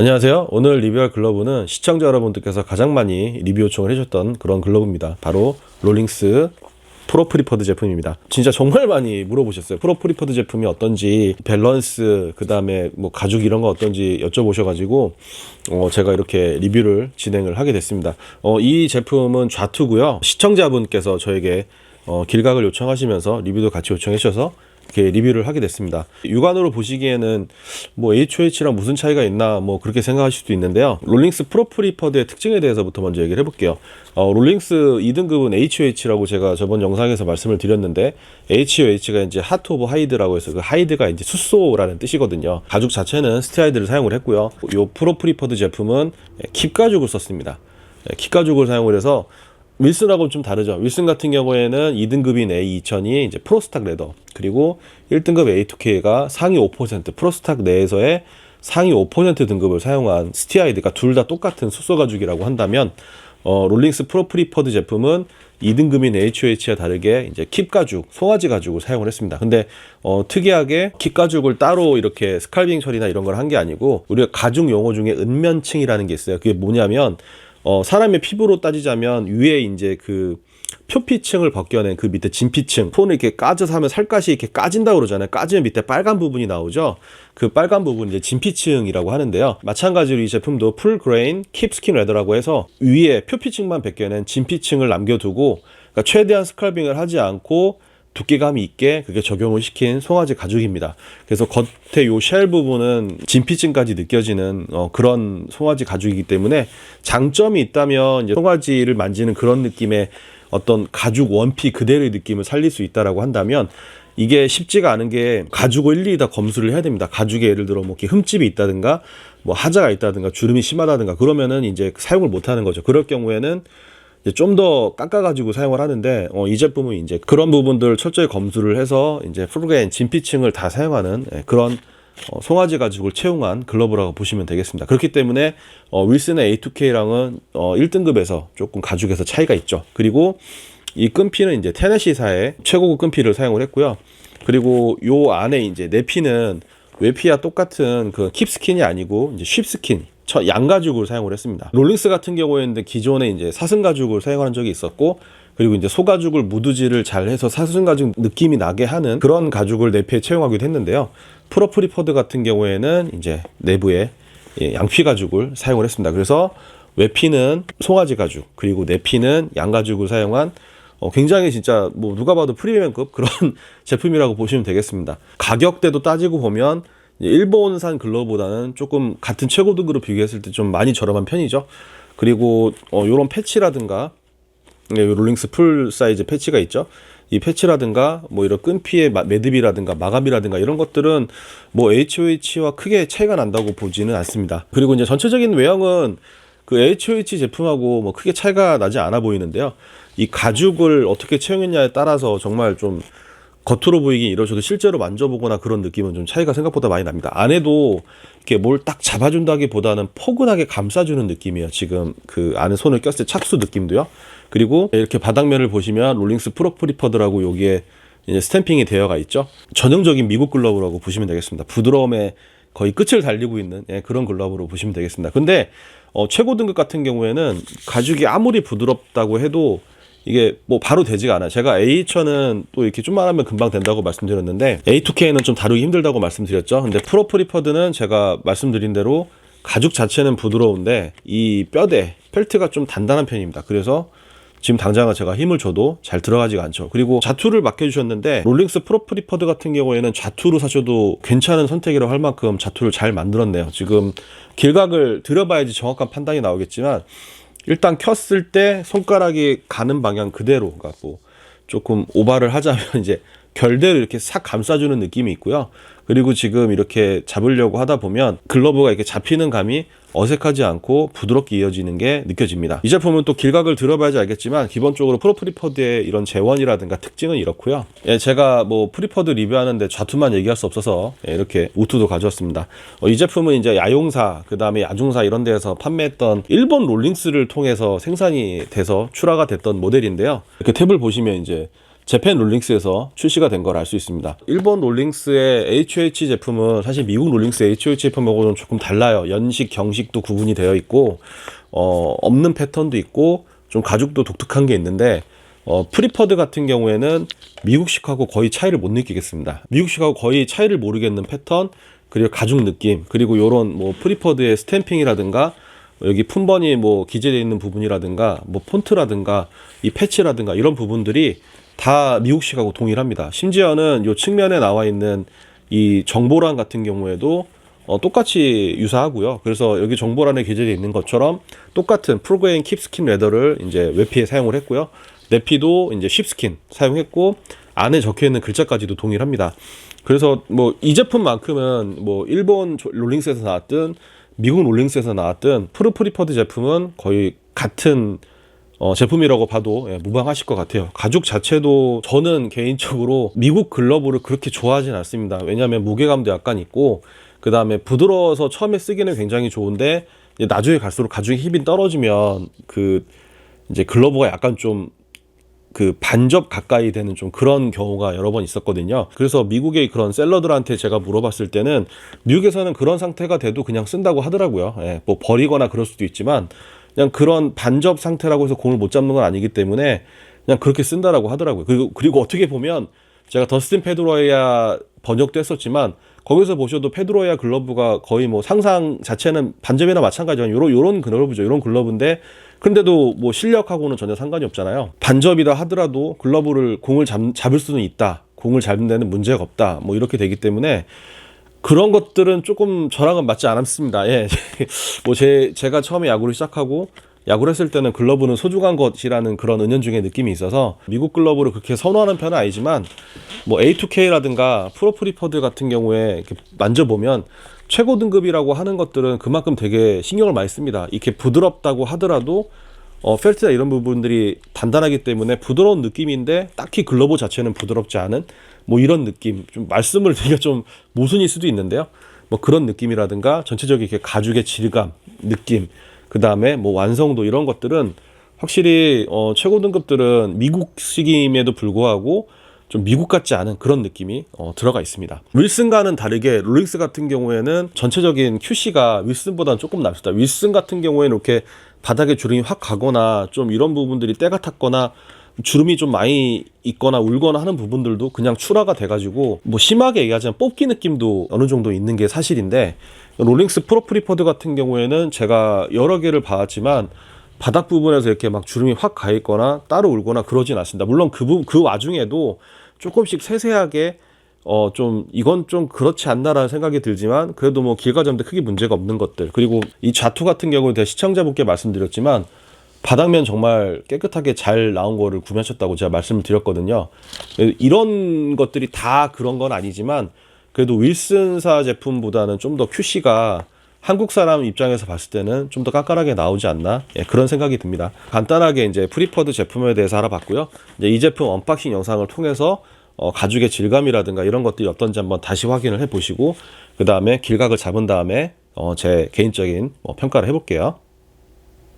안녕하세요. 오늘 리뷰할 글러브는 시청자 여러분들께서 가장 많이 리뷰 요청을 해주셨던 그런 글러브입니다. 바로 롤링스 프로 프리퍼드 제품입니다. 진짜 정말 많이 물어보셨어요. 프로 프리퍼드 제품이 어떤지, 밸런스, 그 다음에 뭐 가죽 이런 거 어떤지 여쭤보셔가지고, 어, 제가 이렇게 리뷰를 진행을 하게 됐습니다. 어, 이 제품은 좌투고요. 시청자분께서 저에게 어, 길각을 요청하시면서 리뷰도 같이 요청해 주셔서 이렇게 리뷰를 하게 됐습니다. 육안으로 보시기에는 뭐 HOH랑 무슨 차이가 있나 뭐 그렇게 생각하실 수도 있는데요. 롤링스 프로 프리퍼드의 특징에 대해서부터 먼저 얘기를 해볼게요. 어, 롤링스 2등급은 HOH라고 제가 저번 영상에서 말씀을 드렸는데 HOH가 이제 하트 오브 하이드라고 해서 그 하이드가 이제 숫소라는 뜻이거든요. 가죽 자체는 스티하이드를 사용을 했고요. 요 프로 프리퍼드 제품은 킵 가죽을 썼습니다. 킵 가죽을 사용을 해서 윌슨하고는 좀 다르죠. 윌슨 같은 경우에는 2등급인 A2000이 이제 프로스탁 레더, 그리고 1등급 A2K가 상위 5%, 프로스탁 내에서의 상위 5% 등급을 사용한 스티아이드가 둘 다 똑같은 수소 가죽이라고 한다면, 어, 롤링스 프로 프리퍼드 제품은 2등급인 HOH와 다르게 이제 킵 가죽, 송아지 가죽을 사용을 했습니다. 근데 어, 특이하게 킵 가죽을 따로 이렇게 스칼빙 처리나 이런 걸 한 게 아니고 우리가 가죽 용어 중에 은면층이라는 게 있어요. 그게 뭐냐면 어, 사람의 피부로 따지자면 위에 이제 그 표피층을 벗겨낸 그 밑에 진피층 폰을 이렇게 까져서 하면 살갗이 이렇게 까진다고 그러잖아요. 까지면 밑에 빨간 부분이 나오죠. 그 빨간 부분 이제 진피층이라고 하는데요. 마찬가지로 이 제품도 풀 그레인 킵 스킨 레더라고 해서 위에 표피층만 벗겨낸 진피층을 남겨두고 그러니까 최대한 스컬빙을 하지 않고 두께감이 있게 그게 적용을 시킨 송아지 가죽입니다. 그래서 겉에 요 쉘 부분은 진피층까지 느껴지는 어, 그런 송아지 가죽이기 때문에 장점이 있다면 이제 송아지를 만지는 그런 느낌의 어떤 가죽 원피 그대로의 느낌을 살릴 수 있다라고 한다면 이게 쉽지가 않은 게 가죽을 일일이 다 검수를 해야 됩니다. 가죽에 예를 들어 뭐 이렇게 흠집이 있다든가 뭐 하자가 있다든가 주름이 심하다든가 그러면은 이제 사용을 못 하는 거죠. 그럴 경우에는 좀 더 깎아가지고 사용을 하는데 어, 이 제품은 이제 그런 부분들 철저히 검수를 해서 이제 프로그램 진피층을 다 사용하는 예, 그런 어, 송아지 가죽을 채용한 글러브라고 보시면 되겠습니다. 그렇기 때문에 어, 윌슨의 A2K랑은 어, 1등급에서 조금 가죽에서 차이가 있죠. 그리고 이 끈피는 이제 테네시사의 최고급 끈피를 사용을 했고요. 그리고 요 안에 이제 내피는 외피와 똑같은 그 킵스킨이 아니고 이제 쉽스킨 저 양가죽을 사용을 했습니다. 롤링스 같은 경우에는 기존에 이제 사슴 가죽을 사용하는 적이 있었고 그리고 이제 소가죽을 무드질을 잘 해서 사슴 가죽 느낌이 나게 하는 그런 가죽을 내피에 채용하기도 했는데요. 프로프리퍼드 같은 경우에는 이제 내부에 예, 양피 가죽을 사용을 했습니다. 그래서 외피는 송아지 가죽 그리고 내피는 양가죽을 사용한 어, 굉장히 진짜 뭐 누가 봐도 프리미엄급 그런 제품이라고 보시면 되겠습니다. 가격대도 따지고 보면 일본산 글러보다는 조금 같은 최고 등급으로 비교했을 때 좀 많이 저렴한 편이죠. 그리고 어, 요런 패치라든가 네, 롤링스 풀 사이즈 패치가 있죠. 이 패치라든가 뭐 이런 끈피의 매듭이라든가 마감이라든가 이런 것들은 뭐 HOH와 크게 차이가 난다고 보지는 않습니다. 그리고 이제 전체적인 외형은 그 HOH 제품하고 뭐 크게 차이가 나지 않아 보이는데요. 이 가죽을 어떻게 채용했냐에 따라서 정말 좀 겉으로 보이긴 이러셔도 실제로 만져보거나 그런 느낌은 좀 차이가 생각보다 많이 납니다. 안에도 이렇게 뭘 딱 잡아준다기보다는 포근하게 감싸주는 느낌이에요. 지금 그 안에 손을 꼈을 때 착수 느낌도요. 그리고 이렇게 바닥면을 보시면 롤링스 프로 프리퍼드라고 여기에 이제 스탬핑이 되어가 있죠. 전형적인 미국 글러브라고 보시면 되겠습니다. 부드러움에 거의 끝을 달리고 있는 예, 그런 글러브로 보시면 되겠습니다. 근데 어, 최고 등급 같은 경우에는 가죽이 아무리 부드럽다고 해도 이게 뭐 바로 되지가 않아요. 제가 A1000은 또 이렇게 좀만 하면 금방 된다고 말씀드렸는데 A2K는 좀 다루기 힘들다고 말씀드렸죠. 근데 프로 프리퍼드는 제가 말씀드린 대로 가죽 자체는 부드러운데 이 뼈대 펠트가 좀 단단한 편입니다. 그래서 지금 당장은 제가 힘을 줘도 잘 들어가지가 않죠. 그리고 자투를 맡겨주셨는데 롤링스 프로 프리퍼드 같은 경우에는 자투로 사셔도 괜찮은 선택이라고 할 만큼 자투를 잘 만들었네요. 지금 길각을 들어봐야지 정확한 판단이 나오겠지만 일단 켰을 때 손가락이 가는 방향 그대로 그러니까 뭐 조금 오바를 하자면 이제 결대로 이렇게 싹 감싸주는 느낌이 있고요. 그리고 지금 이렇게 잡으려고 하다 보면 글러브가 이렇게 잡히는 감이 어색하지 않고 부드럽게 이어지는 게 느껴집니다. 이 제품은 또 길각을 들어봐야지 알겠지만 기본적으로 프로프리퍼드의 이런 재원이라든가 특징은 이렇고요. 예, 제가 뭐 프리퍼드 리뷰하는데 좌투만 얘기할 수 없어서 예, 이렇게 우투도 가져왔습니다. 어, 이 제품은 이제 야용사, 그 다음에 야중사 이런 데에서 판매했던 일본 롤링스를 통해서 생산이 돼서 출하가 됐던 모델인데요. 이렇게 탭을 보시면 이제 재팬 롤링스에서 출시가 된 걸 알 수 있습니다. 일본 롤링스의 HOH 제품은 사실 미국 롤링스 HOH 제품하고는 조금 달라요. 연식, 경식도 구분이 되어 있고 어, 없는 패턴도 있고 좀 가죽도 독특한 게 있는데 어, 프리퍼드 같은 경우에는 미국식하고 거의 차이를 못 느끼겠습니다. 미국식하고 거의 차이를 모르겠는 패턴 그리고 가죽 느낌 그리고 요런 뭐 프리퍼드의 스탬핑이라든가 여기 품번이 뭐 기재되어 있는 부분이라든가 뭐 폰트라든가 이 패치라든가 이런 부분들이 다 미국식하고 동일합니다. 심지어는 요 측면에 나와 있는 이 정보란 같은 경우에도 어, 똑같이 유사하고요. 그래서 여기 정보란에 기재되어 있는 것처럼 똑같은 프로그램 킵스킨 레더를 이제 외피에 사용을 했고요. 내피도 이제 쉽스킨 사용했고 안에 적혀 있는 글자까지도 동일합니다. 그래서 뭐 이 제품만큼은 뭐 일본 조- 롤링스에서 나왔든 미국 롤링스에서 나왔든 프루프리퍼드 제품은 거의 같은 어, 제품이라고 봐도 예, 무방하실 것 같아요. 가죽 자체도 저는 개인적으로 미국 글러브를 그렇게 좋아하진 않습니다. 왜냐하면 무게감도 약간 있고 그 다음에 부드러워서 처음에 쓰기는 굉장히 좋은데 나중에 갈수록 가죽의 힘이 떨어지면 그 이제 글러브가 약간 좀 그 반접 가까이 되는 좀 그런 경우가 여러 번 있었거든요. 그래서 미국의 그런 셀러들한테 제가 물어봤을 때는 미국에서는 그런 상태가 돼도 그냥 쓴다고 하더라고요. 예, 뭐 버리거나 그럴 수도 있지만 그냥 그런 반접 상태라고 해서 공을 못 잡는 건 아니기 때문에 그냥 그렇게 쓴다라고 하더라고요. 그리고 그리고 어떻게 보면 제가 더스틴 페드로야 번역도 했었지만 거기서 보셔도 페드로야 글러브가 거의 뭐 상상 자체는 반점이나 마찬가지지만 요런 요런 글러브죠. 요런 글러브인데 근데도 뭐 실력하고는 전혀 상관이 없잖아요. 반접이다 하더라도 글러브를 공을 잡, 잡을 수는 있다. 공을 잡는 데는 문제가 없다. 뭐 이렇게 되기 때문에 그런 것들은 조금 저랑은 맞지 않았습니다. 예. 뭐 제, 제가 처음에 야구를 시작하고 야구를 했을 때는 글러브는 소중한 것이라는 그런 은연중의 느낌이 있어서 미국 글러브를 그렇게 선호하는 편은 아니지만 뭐 A2K라든가 프로프리퍼드 같은 경우에 만져보면 최고 등급이라고 하는 것들은 그만큼 되게 신경을 많이 씁니다. 이렇게 부드럽다고 하더라도 어, 펠트나 이런 부분들이 단단하기 때문에 부드러운 느낌인데 딱히 글러브 자체는 부드럽지 않은 뭐 이런 느낌 좀 말씀을 드리기가 좀 모순일 수도 있는데요 뭐 그런 느낌이라든가 전체적인 이렇게 가죽의 질감 느낌 그 다음에 뭐 완성도 이런 것들은 확실히 어, 최고 등급들은 미국식임에도 불구하고 좀 미국 같지 않은 그런 느낌이 어, 들어가 있습니다. 윌슨과는 다르게 롤링스 같은 경우에는 전체적인 QC가 윌슨보다는 조금 납니다. 윌슨 같은 경우에는 이렇게 바닥에 주름이 확 가거나 좀 이런 부분들이 때가 탔거나 주름이 좀 많이 있거나 울거나 하는 부분들도 그냥 출하가 돼가지고 뭐 심하게 얘기하자면 뽑기 느낌도 어느 정도 있는 게 사실인데 롤링스 프로프리퍼드 같은 경우에는 제가 여러 개를 봐왔지만 바닥 부분에서 이렇게 막 주름이 확 가 있거나 따로 울거나 그러진 않습니다. 물론 그, 부, 그 와중에도 조금씩 세세하게 어 좀 이건 좀 그렇지 않나라는 생각이 들지만 그래도 뭐 길가점대 크게 문제가 없는 것들 그리고 이 좌투 같은 경우는 제가 시청자분께 말씀드렸지만 바닥면 정말 깨끗하게 잘 나온 거를 구매하셨다고 제가 말씀을 드렸거든요. 이런 것들이 다 그런 건 아니지만 그래도 윌슨사 제품보다는 좀 더 QC가 한국 사람 입장에서 봤을 때는 좀 더 깐깐하게 나오지 않나 예, 그런 생각이 듭니다. 간단하게 이제 프리퍼드 제품에 대해서 알아봤고요. 이제 이 제품 언박싱 영상을 통해서 어, 가죽의 질감이라든가 이런 것들이 어떤지 한번 다시 확인을 해보시고 그 다음에 길각을 잡은 다음에 어, 제 개인적인 뭐 평가를 해볼게요.